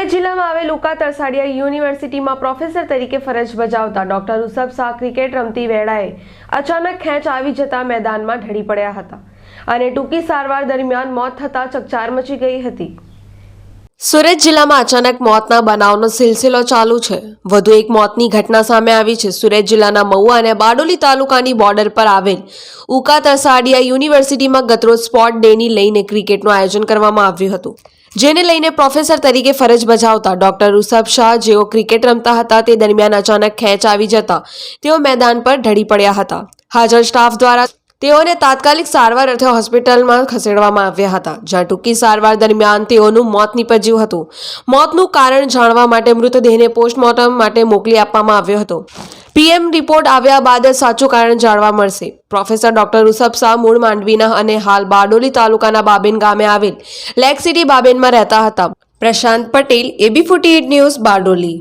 આવેલ ઉકા તરસાડિયા યુનિવર્સિટીમાં પ્રોફેસર તરીકે ફરજ બજાવતા ડોક્ટર ઋષભ શાહ ક્રિકેટ રમતી વેળાએ અચાનક ખેંચ આવી જતા મેદાનમાં ઢળી પડ્યા હતા અને ટૂંકી સારવાર દરમિયાન મોત થતાં ચકચાર મચી ગઈ હતી. સુરત જિલ્લામાં અચાનક મોતના બનાવનો સિલસિલો ચાલુ છે. વધુ એક મોતની ઘટના સામે આવી છે. સુરત જિલ્લાના મહુવા અને બારડોલી તાલુકાની બોર્ડર પર આવેલ ઉકા તરસાડિયા યુનિવર્સિટીમાં ગતરોજ સ્પોટ ડેની લઈને ક્રિકેટનું આયોજન કરવામાં આવ્યું હતું. જેને લઈને પ્રોફેસર તરીકે ફરજ બજાવતા ડોક્ટર ઋષભ શાહ જેઓ ક્રિકેટ રમતા હતા, તે દરમિયાન અચાનક ખેંચ આવી જતા તેઓ મેદાન પર ઢળી પડ્યા હતા. હાજર સ્ટાફ દ્વારા તેઓને તાત્કાલિક સારવાર અર્થે હોસ્પિટલમાં ખસેડવામાં આવ્યા હતા. જ્યાં ટૂંકી સારવાર દરમિયાન તેઓનું મોત નીપજ્યું હતું. મોતનું કારણ જાણવા માટે મૃતદેહને પોસ્ટમોર્ટમ માટે મોકલી આપવામાં આવ્યો હતો. પીએમ રિપોર્ટ આવ્યા બાદ સાચું કારણ જાણવા મળશે. પ્રોફેસર ડોક્ટર ઋષભ શાહ મૂળ માંડવીના અને હાલ બારડોલી તાલુકાના બાબેન ગામે આવેલ લેક સિટી બાબેનમાં રહેતા હતા. Prashant Patel, AB forty news, Bardoli.